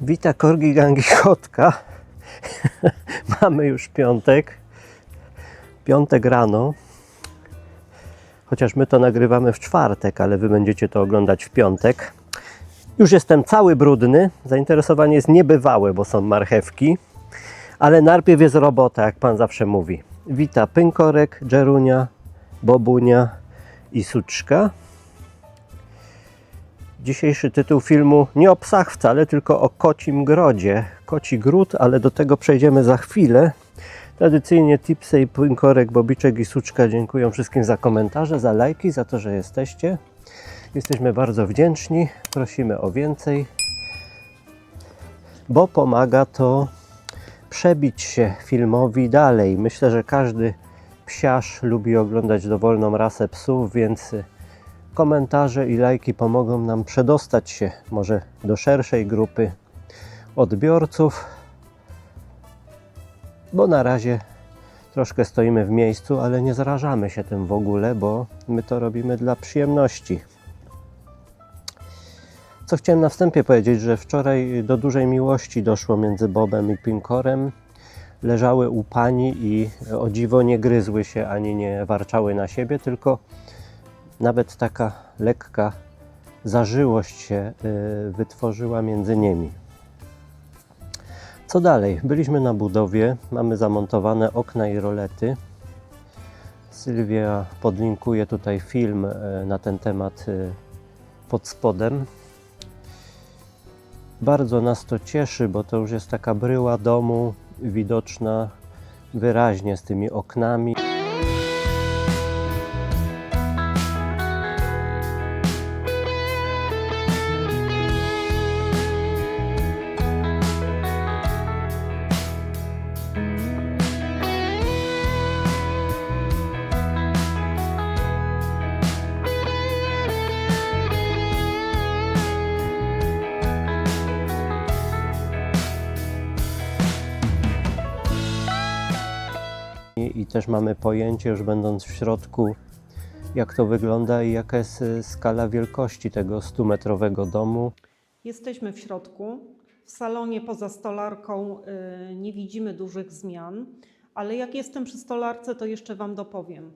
Wita Korgi Gangi Kotka. Mamy już piątek. Piątek rano. Chociaż my to nagrywamy w czwartek, ale wy będziecie to oglądać w piątek. Już jestem cały brudny. Zainteresowanie jest niebywałe, bo są marchewki. Ale najpierw jest robota, jak pan zawsze mówi. Wita Pynkorek, Dżerunia, Bobunia i Suczka. Dzisiejszy tytuł filmu nie o psach wcale, tylko o kocim grodzie. Koci gród, ale do tego przejdziemy za chwilę. Tradycyjnie Tipsy i Pynkorek, Bobiczek i Suczka dziękuję wszystkim za komentarze, za lajki, za to, że jesteście. Jesteśmy bardzo wdzięczni, prosimy o więcej, bo pomaga to przebić się filmowi dalej. Myślę, że każdy psiarz lubi oglądać dowolną rasę psów, więc komentarze i lajki pomogą nam przedostać się może do szerszej grupy odbiorców, bo na razie troszkę stoimy w miejscu, ale nie zarażamy się tym w ogóle, bo my to robimy dla przyjemności. Co chciałem na wstępie powiedzieć, że wczoraj do dużej miłości doszło między Bobem i Pinkorem. Leżały u pani i o dziwo nie gryzły się ani nie warczały na siebie, tylko nawet taka lekka zażyłość się y, wytworzyła między nimi. Co dalej? Byliśmy na budowie, mamy zamontowane okna i rolety. Sylwia podlinkuje tutaj film y, na ten temat y, pod spodem. Bardzo nas to cieszy, bo to już jest taka bryła domu widoczna wyraźnie z tymi oknami. I, też mamy pojęcie, już będąc w środku, jak to wygląda i jaka jest y, skala wielkości tego 100-metrowego domu. Jesteśmy w środku. W salonie poza stolarką y, nie widzimy dużych zmian, ale jak jestem przy stolarce, to jeszcze Wam dopowiem.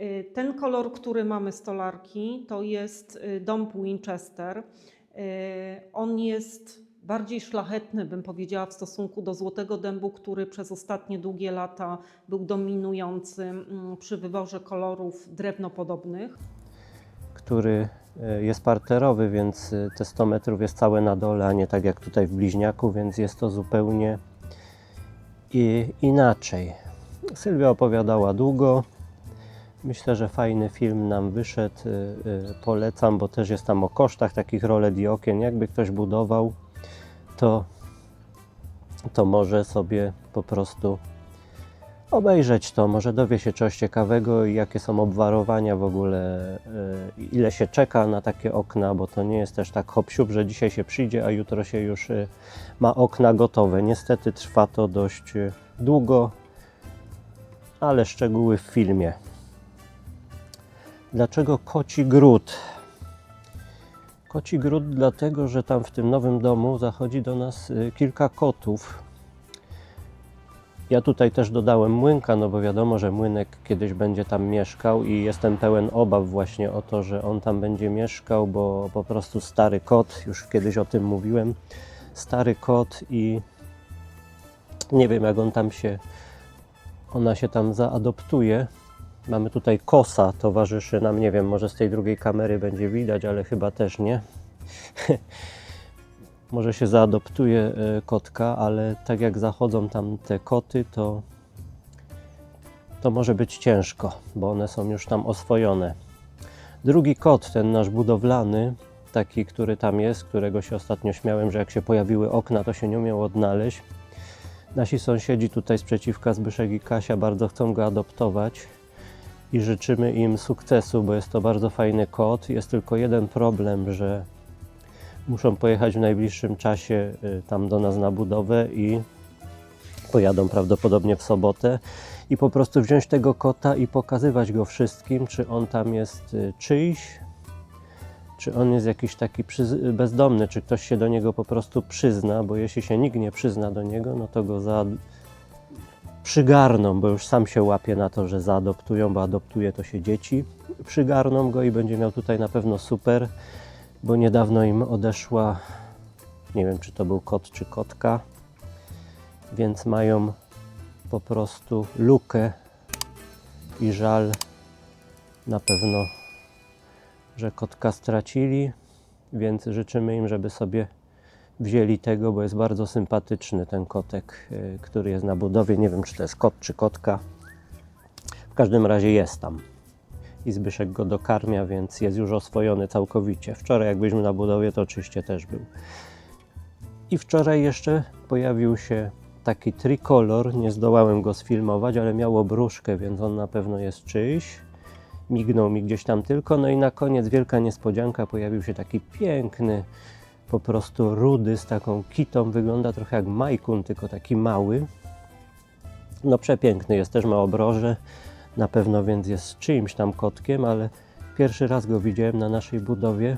Y, Ten kolor, który mamy stolarki, to jest dom Winchester. On jest bardziej szlachetny, bym powiedziała, w stosunku do Złotego Dębu, który przez ostatnie długie lata był dominujący mm, przy wyborze kolorów drewnopodobnych. który y, jest parterowy, więc y, te 100 metrów jest całe na dole, a nie tak jak tutaj w bliźniaku, więc jest to zupełnie inaczej. Sylwia opowiadała długo. Myślę, że fajny film nam wyszedł. y, Polecam, bo też jest tam o kosztach takich rolet i okien. Jakby ktoś budował, to, to może sobie po prostu obejrzeć to, może dowie się czegoś ciekawego i jakie są obwarowania w ogóle, y, ile się czeka na takie okna, bo to nie jest też tak hop że dzisiaj się przyjdzie, a jutro się już y, ma okna gotowe. Niestety trwa to dość y, długo, ale szczegóły w filmie. Dlaczego koci gród? Koci gród dlatego, że tam w tym nowym domu zachodzi do nas y, kilka kotów. Ja tutaj też dodałem młynka, no bo wiadomo, że młynek kiedyś będzie tam mieszkał i jestem pełen obaw właśnie o to, że on tam będzie mieszkał, bo po prostu stary kot, już kiedyś o tym mówiłem, stary kot i nie wiem jak on tam się, ona się tam zaadoptuje. Mamy tutaj kosa, towarzyszy nam, nie wiem, może z tej drugiej kamery będzie widać, ale chyba też nie. może się zaadoptuje e, kotka, ale tak jak zachodzą tam te koty, to, to może być ciężko, bo one są już tam oswojone. Drugi kot, ten nasz budowlany, taki, który tam jest, którego się ostatnio śmiałem, że jak się pojawiły okna, to się nie umiał odnaleźć. Nasi sąsiedzi tutaj sprzeciwka Zbyszek i Kasia bardzo chcą go adoptować i życzymy im sukcesu, bo jest to bardzo fajny kot. Jest tylko jeden problem, że muszą pojechać w najbliższym czasie y, tam do nas na budowę i pojadą prawdopodobnie w sobotę i po prostu wziąć tego kota i pokazywać go wszystkim, czy on tam jest y, czyjś, czy on jest jakiś taki bezdomny, czy ktoś się do niego po prostu przyzna, bo jeśli się nikt nie przyzna do niego, no to go za przygarną, bo już sam się łapie na to, że zaadoptują, bo adoptuje to się dzieci. Przygarną go i będzie miał tutaj na pewno super, bo niedawno im odeszła, nie wiem czy to był kot czy kotka, więc mają po prostu lukę i żal na pewno, że kotka stracili, więc życzymy im, żeby sobie wzięli tego, bo jest bardzo sympatyczny ten kotek, y, który jest na budowie. Nie wiem, czy to jest kot, czy kotka. W każdym razie jest tam. I Zbyszek go dokarmia, więc jest już oswojony całkowicie. Wczoraj, jak byliśmy na budowie, to oczywiście też był. I wczoraj jeszcze pojawił się taki trikolor. Nie zdołałem go sfilmować, ale miał obruszkę, więc on na pewno jest czyjś. Mignął mi gdzieś tam tylko. No i na koniec wielka niespodzianka. Pojawił się taki piękny, po prostu rudy z taką kitą. Wygląda trochę jak majkun, tylko taki mały. No przepiękny jest, też ma obroże. Na pewno więc jest czyimś tam kotkiem, ale pierwszy raz go widziałem na naszej budowie.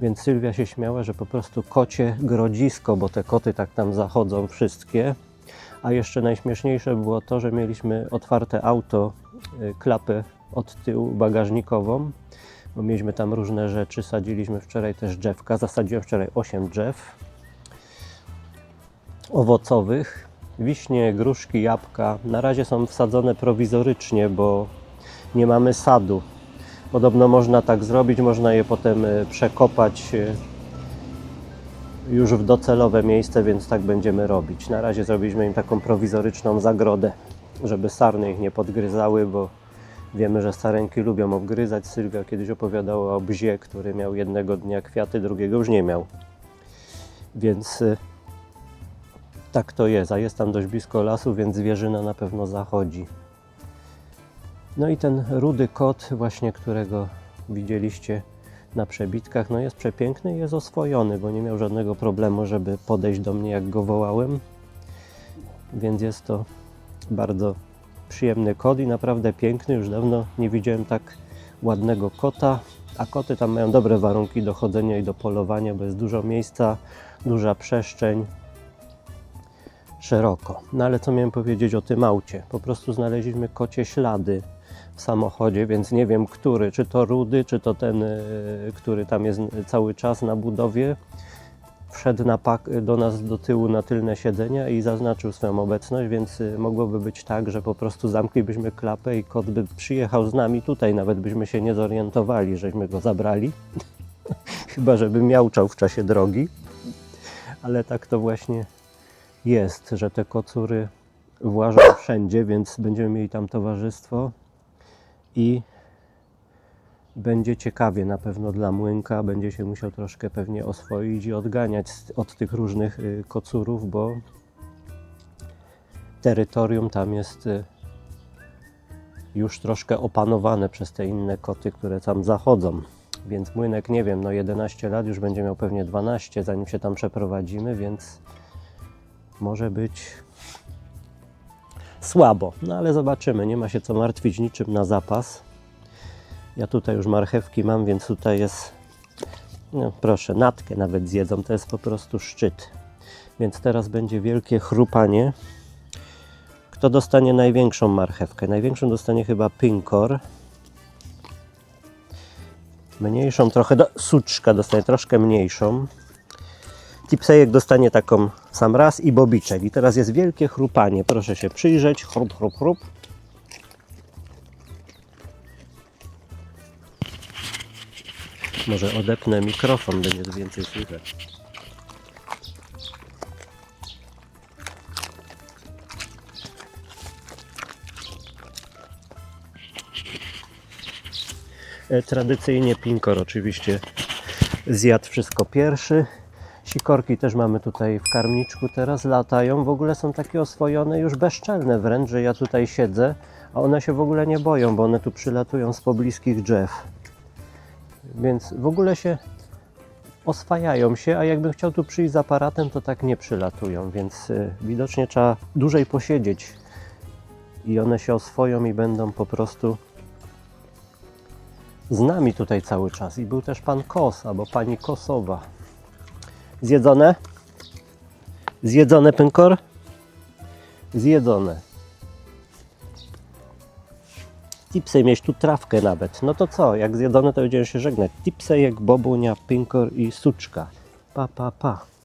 Więc Sylwia się śmiała, że po prostu kocie grodzisko, bo te koty tak tam zachodzą wszystkie. A jeszcze najśmieszniejsze było to, że mieliśmy otwarte auto, y, klapę od tyłu bagażnikową, bo mieliśmy tam różne rzeczy. Sadziliśmy wczoraj też drzewka. Zasadziłem wczoraj 8 drzew owocowych. Wiśnie, gruszki, jabłka. Na razie są wsadzone prowizorycznie, bo nie mamy sadu. Podobno można tak zrobić, można je potem e, przekopać e, już w docelowe miejsce, więc tak będziemy robić. Na razie zrobiliśmy im taką prowizoryczną zagrodę, żeby sarny ich nie podgryzały, bo wiemy, że sarenki lubią obgryzać. Sylwia kiedyś opowiadała o bzie, który miał jednego dnia kwiaty, drugiego już nie miał. Więc y, tak to jest, a jest tam dość blisko lasu, więc zwierzyna na pewno zachodzi. No i ten rudy kot, właśnie którego widzieliście na przebitkach, no jest przepiękny jest oswojony, bo nie miał żadnego problemu, żeby podejść do mnie, jak go wołałem. Więc jest to bardzo przyjemny kot i naprawdę piękny. Już dawno nie widziałem tak ładnego kota, a koty tam mają dobre warunki do chodzenia i do polowania, bo jest dużo miejsca, duża przestrzeń, szeroko. No ale co miałem powiedzieć o tym aucie? Po prostu znaleźliśmy kocie ślady w samochodzie, więc nie wiem, który, czy to rudy, czy to ten, y, który tam jest cały czas na budowie. Wszedł na do nas do tyłu na tylne siedzenia i zaznaczył swoją obecność, więc y, mogłoby być tak, że po prostu zamklibyśmy klapę i kot by przyjechał z nami tutaj, nawet byśmy się nie zorientowali, żeśmy go zabrali. Chyba, żeby miauczał w czasie drogi. Ale tak to właśnie jest, że te kocury włażą wszędzie, więc będziemy mieli tam towarzystwo i będzie ciekawie na pewno dla młynka. Będzie się musiał troszkę pewnie oswoić i odganiać od tych różnych y, kocurów, bo terytorium tam jest y, już troszkę opanowane przez te inne koty, które tam zachodzą. Więc młynek, nie wiem, no 11 lat, już będzie miał pewnie 12, zanim się tam przeprowadzimy, więc może być słabo. No ale zobaczymy, nie ma się co martwić niczym na zapas. Ja tutaj już marchewki mam, więc tutaj jest, no proszę, natkę nawet zjedzą, to jest po prostu szczyt. Więc teraz będzie wielkie chrupanie. Kto dostanie największą marchewkę? Największą dostanie chyba Pinkor. Mniejszą trochę, do, suczka dostanie troszkę mniejszą. Tipsejek dostanie taką sam raz i bobiczek. I teraz jest wielkie chrupanie. Proszę się przyjrzeć. Chrup, chrup, chrup. Może odepnę mikrofon, będzie więcej słychać. E, Tradycyjnie Pinkor oczywiście zjadł wszystko pierwszy. Sikorki też mamy tutaj w karmniczku teraz, latają. W ogóle są takie oswojone, już bezczelne wręcz, że ja tutaj siedzę, a one się w ogóle nie boją, bo one tu przylatują z pobliskich drzew. Więc w ogóle się oswajają się, a jakbym chciał tu przyjść z aparatem, to tak nie przylatują, więc y, widocznie trzeba dłużej posiedzieć i one się oswoją i będą po prostu z nami tutaj cały czas. I był też pan Kos albo pani Kosowa. Zjedzone? Zjedzone, Pynkor? Zjedzone. Tipsy mieć tu trawkę nawet. No to co, jak zjedzone to będziemy się żegnać. Tipsejek, Bobunia, Pynkor i Suczka. Pa, pa, pa.